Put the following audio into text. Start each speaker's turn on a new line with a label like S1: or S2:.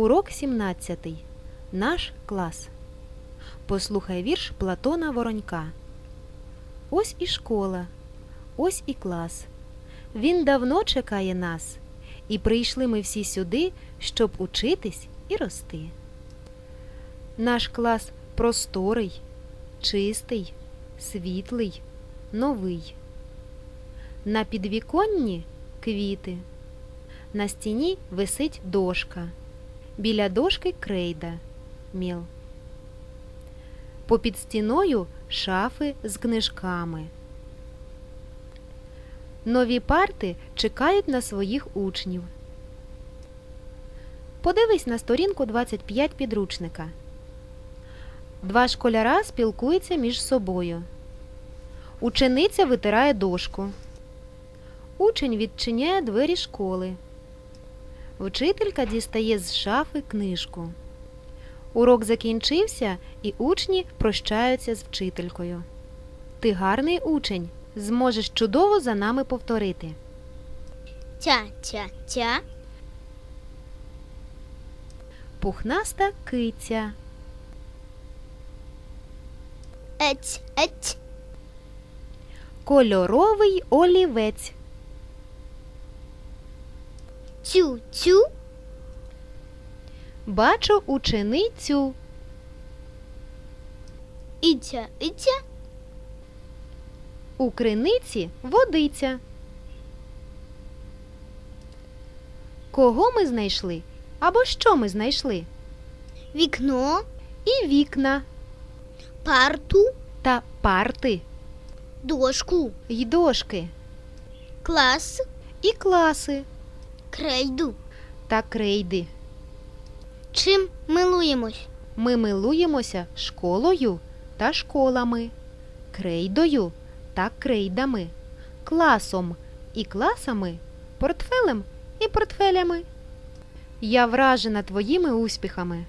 S1: Урок 17. Наш клас. Послухай вірш Платона Воронька. Ось і школа, ось і клас. Він давно чекає нас, і прийшли ми всі сюди, щоб учитись і рости. Наш клас просторий, чистий, світлий, новий. На підвіконні квіти. На стіні висить дошка. Біля дошки крейда. Міл. Попід стіною шафи з книжками. Нові парти чекають на своїх учнів. Подивись на сторінку 25 підручника. Два школяра спілкуються між собою. Учениця витирає дошку. Учень відчиняє двері школи. Вчителька дістає з шафи книжку. Урок закінчився, і учні прощаються з вчителькою. Ти гарний учень, зможеш чудово за нами повторити.
S2: Тя-тя-тя,
S1: Пухнаста киця,
S2: ець, ець,
S1: кольоровий олівець,
S2: цю-цю,
S1: бачу ученицю,
S2: іця, іця,
S1: у криниці водиця. Кого ми знайшли? Або що ми знайшли?
S2: вікно,
S1: І вікна.
S2: Парту,
S1: та парти,
S2: дошку,
S1: й дошки,
S2: клас,
S1: і класи
S2: крейду.
S1: та крейди.
S2: Чим милуємось?
S1: Ми милуємося школою та школами, крейдою та крейдами, класом і класами, портфелем і портфелями. Я вражена твоїми успіхами.